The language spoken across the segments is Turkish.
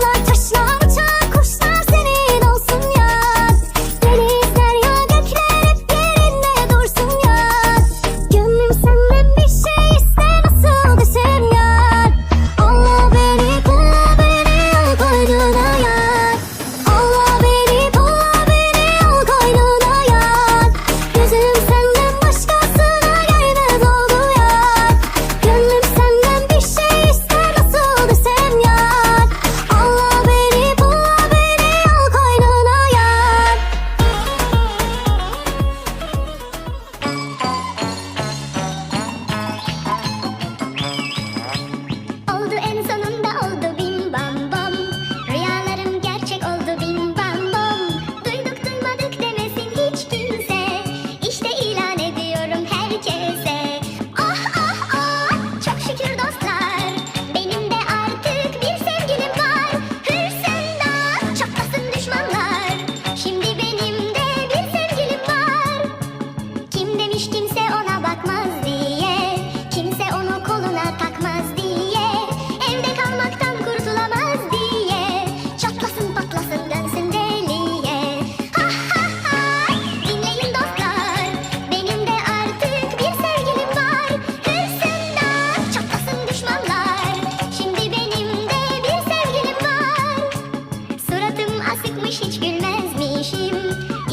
Dağlar taşlar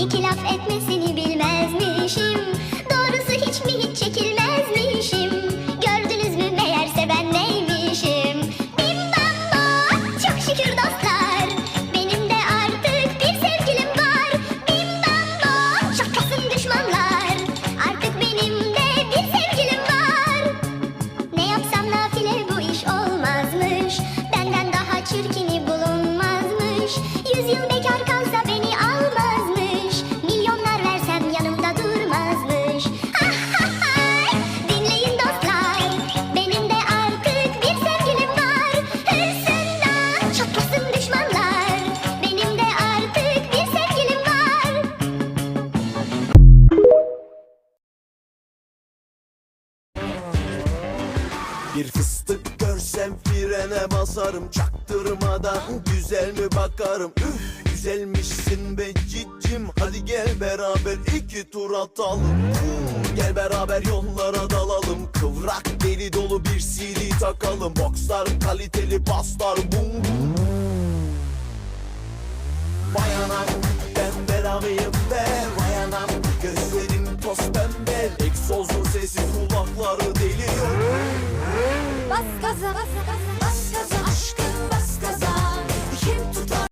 iki laf etmesin Bir fıstık görsem frene basarım Çaktırmadan güzel mi bakarım? Üf güzelmişsin be cicim. Hadi gel beraber iki tur atalım. Gel beraber yollara dalalım. Kıvrak deli dolu bir CD takalım. Boxlar kaliteli paslar bum bum. Ben belalıyım База.